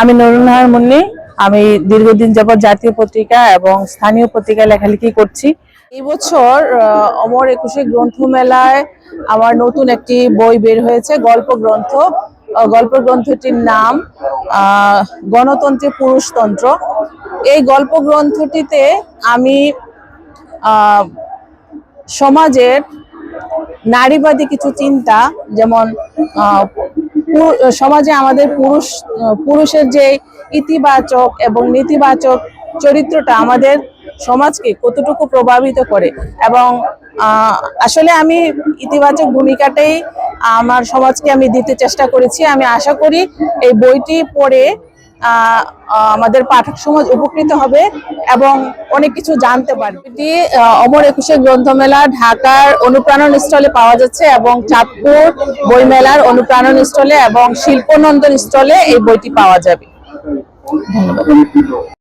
আমি নুরুন্নাহার মুন্নি। আমি দীর্ঘদিন যাবৎ জাতীয় পত্রিকা এবং স্থানীয় পত্রিকায় লেখালেখি করছি। এই বছর অমর একুশে গ্রন্থ মেলায় আমার নতুন একটি বই বের হয়েছে গল্প গ্রন্থ গল্প গ্রন্থটির নাম গণতন্ত্রে পুরুষতন্ত্র। এই গল্প গ্রন্থটিতে আমি সমাজের নারীবাদী কিছু চিন্তা, যেমন সমাজে আমাদের পুরুষ পুরুষের যে ইতিবাচক এবং নেতিবাচক চরিত্রটা আমাদের সমাজকে কতটুকু প্রভাবিত করে। এবং আসলে আমি ইতিবাচক ভূমিকাটাই আমার সমাজকে আমি দিতে চেষ্টা করেছি। আমি আশা করি এই বইটি পড়ে আমাদের পাঠক সমাজ উপকৃত হবে এবং অনেক কিছু জানতে পারবে। এটি অমর একুশে গ্রন্থমেলা ঢাকার অনুপ্রাণন স্থলে পাওয়া যাচ্ছে এবং চাঁদপুর বইমেলার অনুপ্রাণন স্থলে এবং শিল্পনন্দন স্থলে এই বইটি পাওয়া যাবে। ধন্যবাদ।